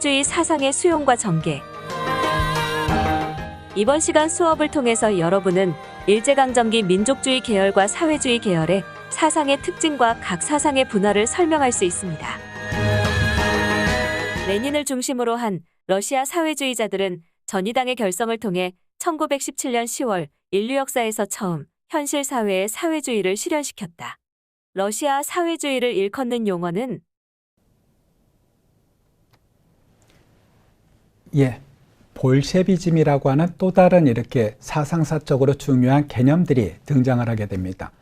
사회주의 사상의 수용과 전개. 이번 시간 수업을 통해서 여러분은 일제강점기 민족주의 계열과 사회주의 계열의 사상의 특징과 각 사상의 분화를 설명할 수 있습니다. 레닌을 중심으로 한 러시아 사회주의자들은 전위당의 결성을 통해 1917년 10월 인류 역사에서 처음 현실 사회의 사회주의를 실현시켰다. 러시아 사회주의를 일컫는 용어는 예, 볼셰비즘이라고 하는 또 다른 이렇게 사상사적으로 중요한 개념들이 등장을 하게 됩니다.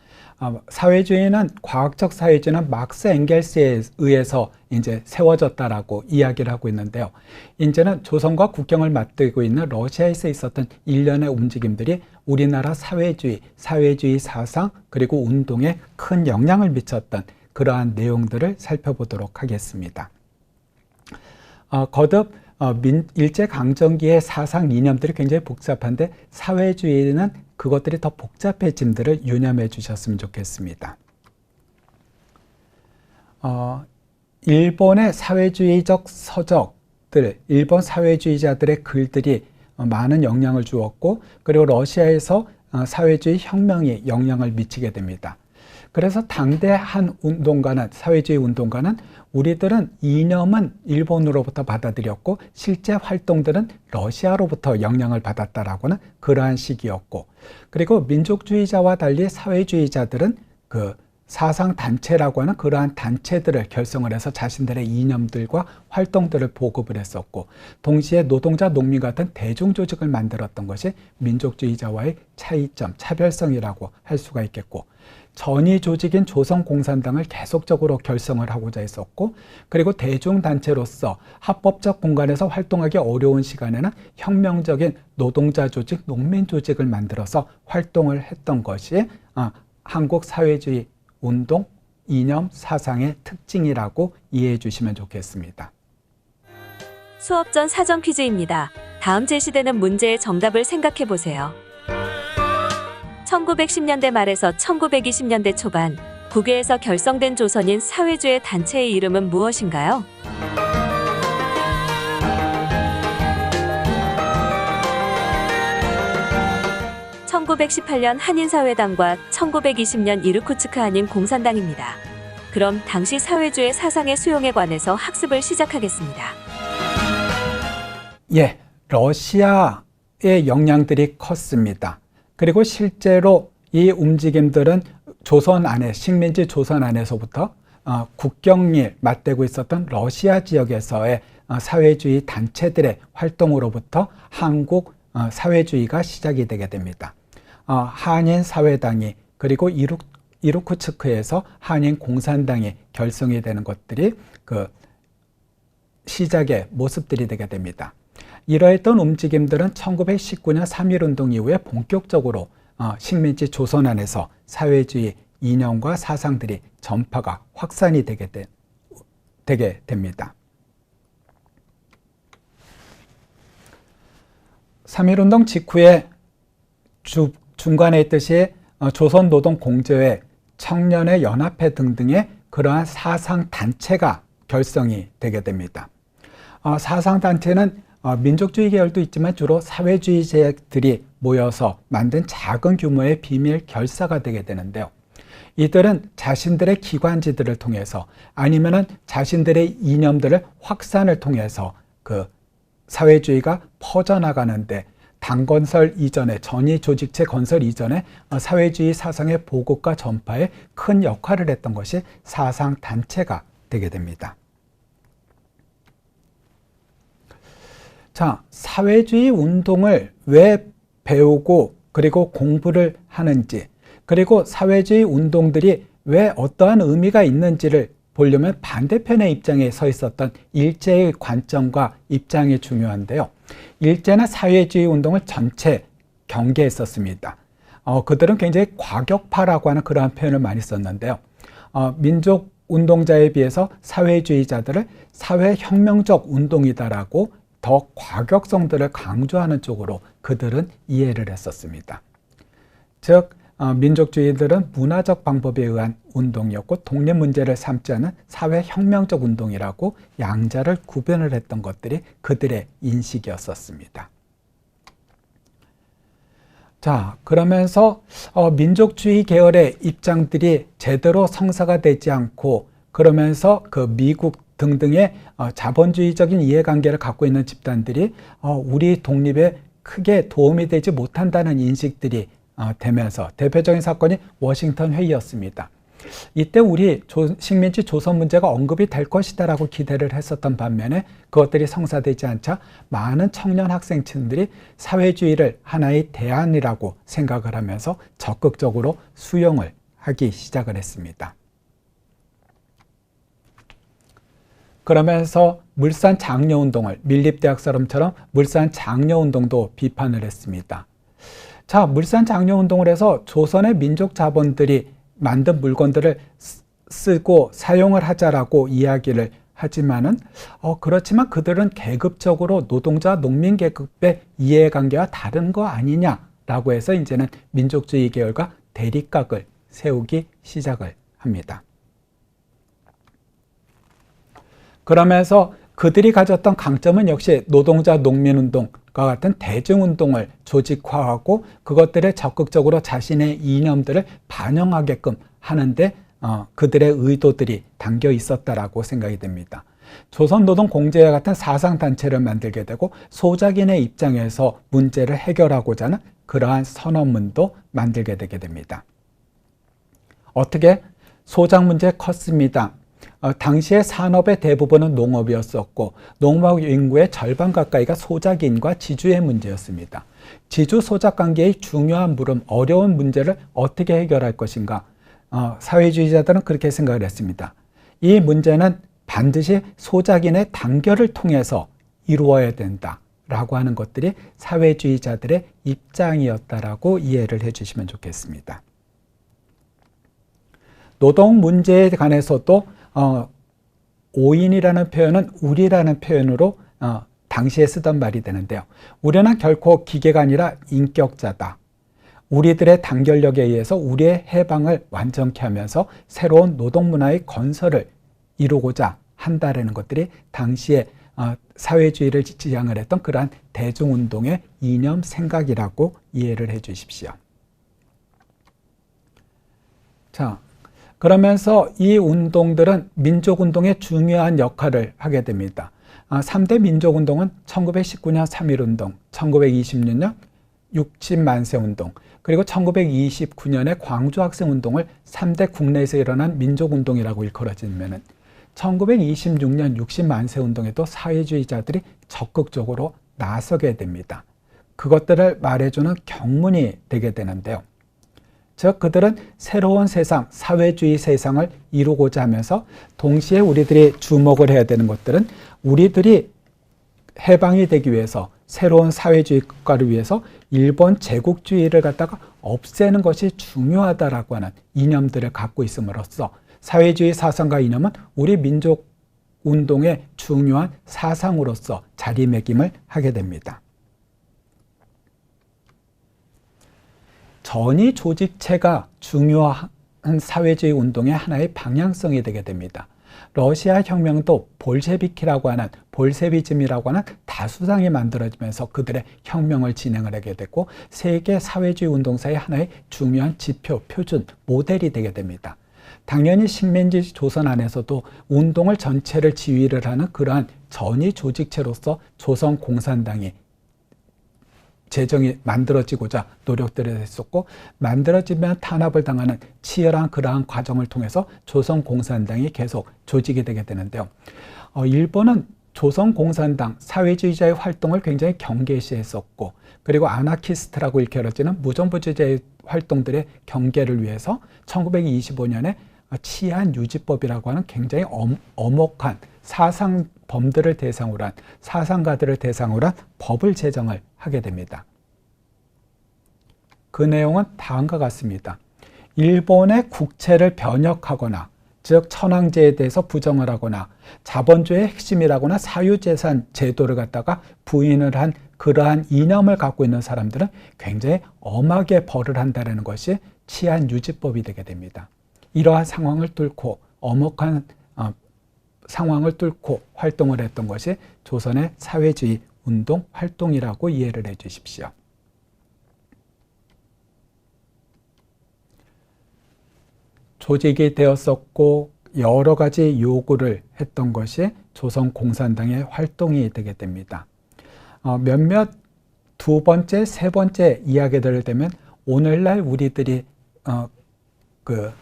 어, 사회주의는 과학적 사회주의는 막스 엥겔스에 의해서 이제 세워졌다라고 이야기를 하고 있는데요. 이제는 조선과 국경을 맞대고 있는 러시아에서 있었던 일련의 움직임들이 우리나라 사회주의, 사회주의 사상 그리고 운동에 큰 영향을 미쳤던 그러한 내용들을 살펴보도록 하겠습니다. 어, 거듭 어, 민, 일제강점기의 사상 이념들이 굉장히 복잡한데 사회주의는 그것들이 더 복잡해짐들을 유념해 주셨으면 좋겠습니다. 어, 일본의 사회주의적 서적들, 일본 사회주의자들의 글들이 어, 많은 영향을 주었고, 그리고 러시아에서 어, 사회주의 혁명이 영향을 미치게 됩니다. 그래서 당대 한 운동가는, 사회주의 운동가는 우리들은 이념은 일본으로부터 받아들였고 실제 활동들은 러시아로부터 영향을 받았다라고는 그러한 시기였고 그리고 민족주의자와 달리 사회주의자들은 그 사상 단체라고 하는 그러한 단체들을 결성을 해서 자신들의 이념들과 활동들을 보급을 했었고 동시에 노동자 농민 같은 대중 조직을 만들었던 것이 민족주의자와의 차이점 차별성이라고 할 수가 있겠고 전위 조직인 조선공산당을 계속적으로 결성을 하고자 했었고 그리고 대중단체로서 합법적 공간에서 활동하기 어려운 시간에는 혁명적인 노동자 조직, 농민 조직을 만들어서 활동을 했던 것이 어, 한국 사회주의 운동, 이념, 사상의 특징이라고 이해해 주시면 좋겠습니다. 수업 전 사전 퀴즈입니다. 다음 제시되는 문제의 정답을 생각해 보세요. 1910년대 말에서 1920년대 초반 국외에서 결성된 조선인 사회주의 단체의 이름은 무엇인가요? (1918년) 한인사회당과 (1920년) 이르쿠츠크 한인 공산당입니다. 그럼 당시 사회주의 사상의 수용에 관해서 학습을 시작하겠습니다. 예, 러시아의 영향들이 컸습니다. 그리고 실제로 이 움직임들은 조선 안에 식민지 조선 안에서부터 어, 국경일 맞대고 있었던 러시아 지역에서의 어, 사회주의 단체들의 활동으로부터 한국 어, 사회주의가 시작이 되게 됩니다. 어, 한인 사회당이 그리고 이룩, 이루크츠크에서 한인 공산당이 결성이 되는 것들이 그 시작의 모습들이 되게 됩니다. 이러했던 움직임들은 1919년 3.1운동 이후에 본격적으로 어, 식민지 조선 안에서 사회주의 이념과 사상들이 전파가 확산이 되게, 되, 되게 됩니다. 3.1운동 직후에 주, 중간에 있듯이 어, 조선노동공제회, 청년의 연합회 등등의 그러한 사상단체가 결성이 되게 됩니다. 어, 사상단체는 어, 민족주의 계열도 있지만 주로 사회주의자들이 모여서 만든 작은 규모의 비밀 결사가 되게 되는데요. 이들은 자신들의 기관지들을 통해서 아니면은 자신들의 이념들을 확산을 통해서 그 사회주의가 퍼져나가는데 당 건설 이전에 전위 조직체 건설 이전에 어, 사회주의 사상의 보급과 전파에 큰 역할을 했던 것이 사상 단체가 되게 됩니다. 자, 사회주의 운동을 왜 배우고 그리고 공부를 하는지, 그리고 사회주의 운동들이 왜 어떠한 의미가 있는지를 보려면 반대편의 입장에 서 있었던 일제의 관점과 입장이 중요한데요. 일제는 사회주의 운동을 전체 경계했었습니다. 어, 그들은 굉장히 과격파라고 하는 그러한 표현을 많이 썼는데요. 어, 민족 운동자에 비해서 사회주의자들을 사회혁명적 운동이다라고 더 과격성들을 강조하는 쪽으로 그들은 이해를 했었습니다. 즉, 어, 민족주의들은 문화적 방법에 의한 운동이었고 독립 문제를 삼지 않은 사회 혁명적 운동이라고 양자를 구별을 했던 것들이 그들의 인식이었었습니다. 자, 그러면서 어, 민족주의 계열의 입장들이 제대로 성사가 되지 않고 그러면서 그 미국 등등의 어, 자본주의적인 이해관계를 갖고 있는 집단들이 어, 우리 독립에 크게 도움이 되지 못한다는 인식들이 어, 되면서 대표적인 사건이 워싱턴 회의였습니다. 이때 우리 조, 식민지 조선 문제가 언급이 될 것이다라고 기대를 했었던 반면에 그것들이 성사되지 않자 많은 청년 학생층들이 사회주의를 하나의 대안이라고 생각을 하면서 적극적으로 수용을 하기 시작을 했습니다. 그러면서 물산 장려 운동을 밀립대학 사람처럼 물산 장려 운동도 비판을 했습니다. 자, 물산 장려 운동을 해서 조선의 민족 자본들이 만든 물건들을 쓰고 사용을 하자라고 이야기를 하지만은 어 그렇지만 그들은 계급적으로 노동자 농민 계급의 이해관계와 다른 거 아니냐라고 해서 이제는 민족주의 계열과 대립각을 세우기 시작을 합니다. 그러면서 그들이 가졌던 강점은 역시 노동자 농민운동과 같은 대중운동을 조직화하고 그것들을 적극적으로 자신의 이념들을 반영하게끔 하는데 어, 그들의 의도들이 담겨 있었다라고 생각이 됩니다. 조선노동공제와 같은 사상단체를 만들게 되고 소작인의 입장에서 문제를 해결하고자 하는 그러한 선언문도 만들게 되게 됩니다. 어떻게? 소작 문제 컸습니다. 어, 당시의 산업의 대부분은 농업이었었고 농업 인구의 절반 가까이가 소작인과 지주의 문제였습니다. 지주 소작 관계의 중요한 물음, 어려운 문제를 어떻게 해결할 것인가? 어, 사회주의자들은 그렇게 생각을 했습니다. 이 문제는 반드시 소작인의 단결을 통해서 이루어야 된다라고 하는 것들이 사회주의자들의 입장이었다라고 이해를 해주시면 좋겠습니다. 노동 문제에 관해서도 어, 오인이라는 표현은 우리라는 표현으로 어, 당시에 쓰던 말이 되는데요. 우리는 결코 기계가 아니라 인격자다. 우리들의 단결력에 의해서 우리의 해방을 완전케 하면서 새로운 노동 문화의 건설을 이루고자 한다라는 것들이 당시에 어, 사회주의를 지향을 했던 그러한 대중운동의 이념 생각이라고 이해를 해 주십시오. 자, 그러면서 이 운동들은 민족운동의 중요한 역할을 하게 됩니다. 3대 아, 민족운동은 1919년 3.1운동, 1926년 60만세 운동, 그리고 1929년에 광주학생운동을 3대 국내에서 일어난 민족운동이라고 일컬어지면은 1926년 60만세 운동에도 사회주의자들이 적극적으로 나서게 됩니다. 그것들을 말해주는 경문이 되게 되는데요. 즉 그들은 새로운 세상, 사회주의 세상을 이루고자 하면서 동시에 우리들이 주목을 해야 되는 것들은 우리들이 해방이 되기 위해서 새로운 사회주의 국가를 위해서 일본 제국주의를 갖다가 없애는 것이 중요하다라고 하는 이념들을 갖고 있음으로써 사회주의 사상과 이념은 우리 민족 운동의 중요한 사상으로서 자리매김을 하게 됩니다. 전위 조직체가 중요한 사회주의 운동의 하나의 방향성이 되게 됩니다. 러시아 혁명도 볼셰비키라고 하는 볼세비즘이라고 하는 다수당이 만들어지면서 그들의 혁명을 진행을 하게 됐고 세계 사회주의 운동사의 하나의 중요한 지표, 표준, 모델이 되게 됩니다. 당연히 식민지 조선 안에서도 운동을 전체를 지휘를 하는 그러한 전위 조직체로서 조선 공산당이 재정이 만들어지고자 노력들을 했었고 만들어지면 탄압을 당하는 치열한 그러한 과정을 통해서 조선 공산당이 계속 조직이 되게 되는데요. 어, 일본은 조선 공산당 사회주의자의 활동을 굉장히 경계시했었고 그리고 아나키스트라고 일컬어지는 무정부주의자의 활동들의 경계를 위해서 1925년에 치안 유지법이라고 하는 굉장히 엄혹한 사상범들을 대상으로 한 사상가들을 대상으로 한 법을 제정을 하게 됩니다. 그 내용은 다음과 같습니다. 일본의 국채를 변혁하거나 즉 천황제에 대해서 부정을 하거나 자본주의 핵심이라거나 사유재산 제도를 갖다가 부인을 한 그러한 이념을 갖고 있는 사람들은 굉장히 엄하게 벌을 한다는 것이 치안 유지법이 되게 됩니다. 이러한 상황을 뚫고 엄혹한 어, 상황을 뚫고 활동을 했던 것이 조선의 사회주의 운동 활동이라고 이해를 해 주십시오. 조직이 되었었고 여러 가지 요구를 했던 것이 조선 공산당의 활동이 되게 됩니다. 어, 몇몇 두 번째, 세 번째 이야기들을 되면 오늘날 우리들이 어, 그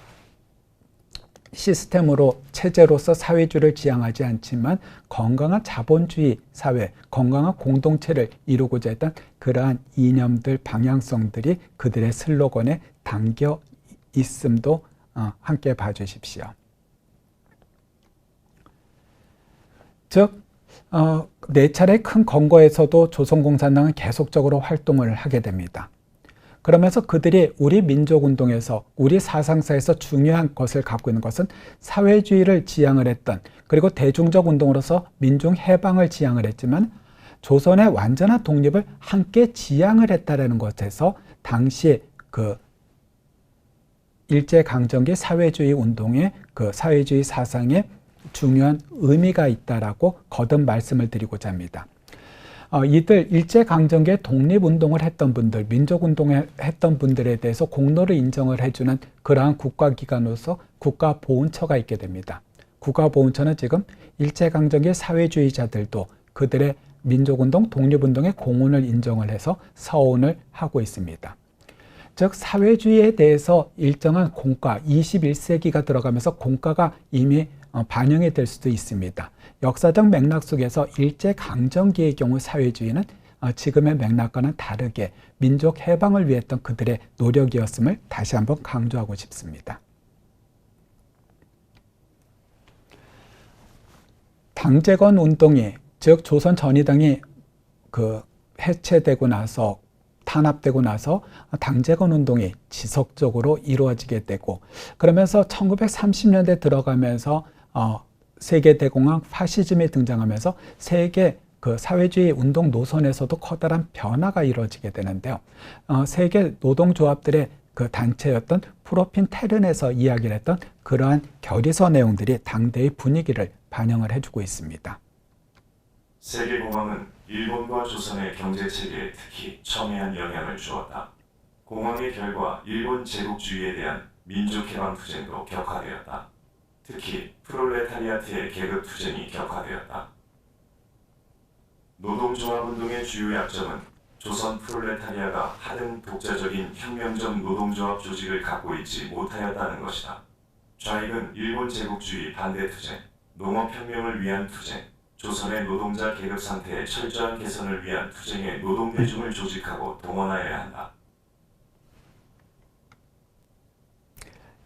시스템으로 체제로서 사회주의를 지향하지 않지만 건강한 자본주의 사회, 건강한 공동체를 이루고자 했던 그러한 이념들, 방향성들이 그들의 슬로건에 담겨 있음도 어, 함께 봐주십시오. 즉, 어, 네 차례 큰 건거에서도 조선공산당은 계속적으로 활동을 하게 됩니다. 그러면서 그들이 우리 민족운동에서 우리 사상사에서 중요한 것을 갖고 있는 것은 사회주의를 지향을 했던 그리고 대중적 운동으로서 민중 해방을 지향을 했지만 조선의 완전한 독립을 함께 지향을 했다라는 것에서 당시 그 일제 강점기 사회주의 운동의 그 사회주의 사상에 중요한 의미가 있다라고 거듭 말씀을 드리고자 합니다. 어, 이들 일제 강점기에 독립 운동을 했던 분들, 민족 운동을 했던 분들에 대해서 공로를 인정을 해주는 그러한 국가기관으로서 국가보훈처가 있게 됩니다. 국가보훈처는 지금 일제 강점기 사회주의자들도 그들의 민족운동, 독립운동의 공헌을 인정을 해서 서원을 하고 있습니다. 즉 사회주의에 대해서 일정한 공과 21세기가 들어가면서 공과가 이미 어, 반영이 될 수도 있습니다. 역사적 맥락 속에서 일제 강점기의 경우 사회주의는 어, 지금의 맥락과는 다르게 민족 해방을 위했던 그들의 노력이었음을 다시 한번 강조하고 싶습니다. 당제건 운동이 즉 조선 전의당이 그 해체되고 나서 탄압되고 나서 당제건 운동이 지속적으로 이루어지게 되고 그러면서 1930년대 들어가면서 어, 세계 대공황 파시즘이 등장하면서 세계 그 사회주의 운동 노선에서도 커다란 변화가 이루어지게 되는데요. 어, 세계 노동조합들의 그 단체였던 프로핀 테른에서 이야기를 했던 그러한 결의서 내용들이 당대의 분위기를 반영을 해주고 있습니다. 세계공황은 일본과 조선의 경제 체계에 특히 첨예한 영향을 주었다. 공황의 결과 일본 제국주의에 대한 민족해방 투쟁도 격화되었다. 특히 프롤레타리아트의 계급 투쟁이 격화되었다. 노동조합 운동의 주요 약점은 조선 프롤레타리아가 하등 독자적인 혁명적 노동조합 조직을 갖고 있지 못하였다는 것이다. 좌익은 일본 제국주의 반대 투쟁, 농업혁명을 위한 투쟁, 조선의 노동자 계급 상태의 철저한 개선을 위한 투쟁에 노동 대중을 조직하고 동원하여야 한다.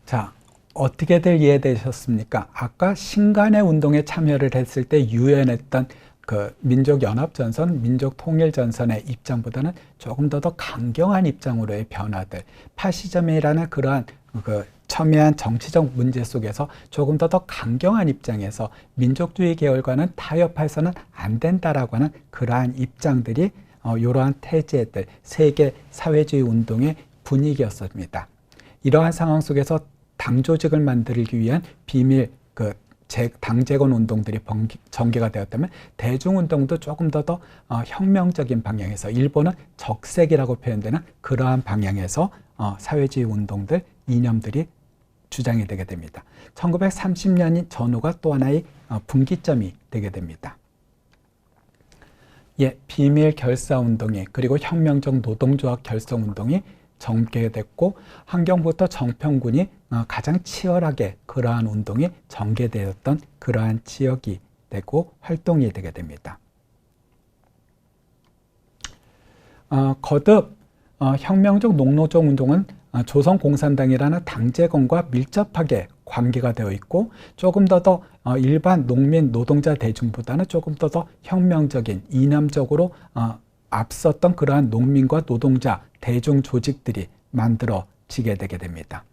자, 어떻게들 이해되셨습니까? 아까 신간의 운동에 참여를 했을 때 유연했던 그 민족연합전선, 민족통일전선의 입장보다는 조금 더 더 강경한 입장으로의 변화들, 파시즘이라는 그러한 그 첨예한 정치적 문제 속에서 조금 더 더 강경한 입장에서 민족주의 계열과는 타협해서는 안 된다라고 하는 그러한 입장들이 어, 이러한 태제들, 세계 사회주의 운동의 분위기였습니다. 이러한 상황 속에서 당 조직을 만들기 위한 비밀 그 당재건 운동들이 전개가 되었다면 대중 운동도 조금 더 더 어, 혁명적인 방향에서 일본은 적색이라고 표현되는 그러한 방향에서 어, 사회주의 운동들 이념들이 주장이 되게 됩니다. 1930년이 전후가 또 하나의 어, 분기점이 되게 됩니다. 예, 비밀 결사 운동이 그리고 혁명적 노동조합 결성 운동이 전개됐고 환경부터 정평군이 어, 가장 치열하게 그러한 운동이 전개되었던 그러한 지역이 되고 활동이 되게 됩니다. 어, 거듭 어, 혁명적 농노적 운동은 어, 조선공산당이라는 당제건과 밀접하게 관계가 되어 있고 조금 더더 어, 일반 농민 노동자 대중보다는 조금 더 더 혁명적인 이념적으로 어, 앞섰던 그러한 농민과 노동자 대중 조직들이 만들어지게 되게 됩니다.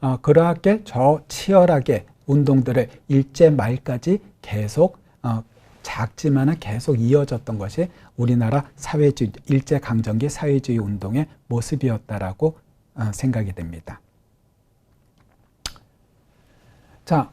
어, 그러하게 저 치열하게 운동들을 일제 말까지 계속 어, 작지만은 계속 이어졌던 것이 우리나라 사회주의 일제 강점기 사회주의 운동의 모습이었다라고 어, 생각이 됩니다. 자,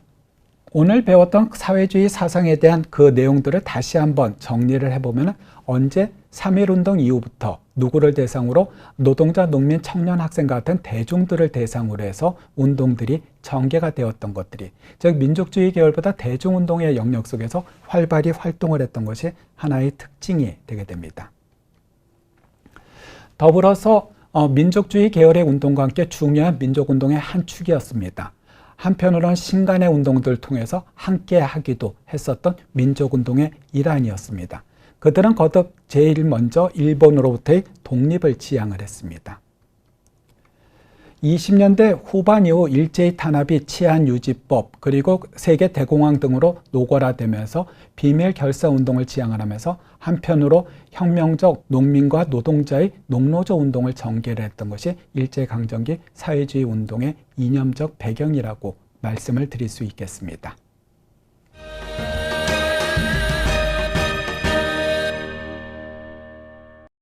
오늘 배웠던 사회주의 사상에 대한 그 내용들을 다시 한번 정리를 해보면 언제 3.1운동 이후부터 누구를 대상으로 노동자, 농민, 청년, 학생 같은 대중들을 대상으로 해서 운동들이 전개가 되었던 것들이 즉 민족주의 계열보다 대중운동의 영역 속에서 활발히 활동을 했던 것이 하나의 특징이 되게 됩니다. 더불어서 어, 민족주의 계열의 운동과 함께 중요한 민족운동의 한 축이었습니다. 한편으로는 신간의 운동들을 통해서 함께 하기도 했었던 민족운동의 일환이었습니다. 그들은 거듭 제일 먼저 일본으로부터의 독립을 지향을 했습니다. 20년대 후반 이후 일제히 탄압이 치안 유지법 그리고 세계 대공황 등으로 노골화되면서 비밀 결사 운동을 지향을 하면서 한편으로 혁명적 농민과 노동자의 농노조 운동을 전개를 했던 것이 일제 강점기 사회주의 운동의 이념적 배경이라고 말씀을 드릴 수 있겠습니다.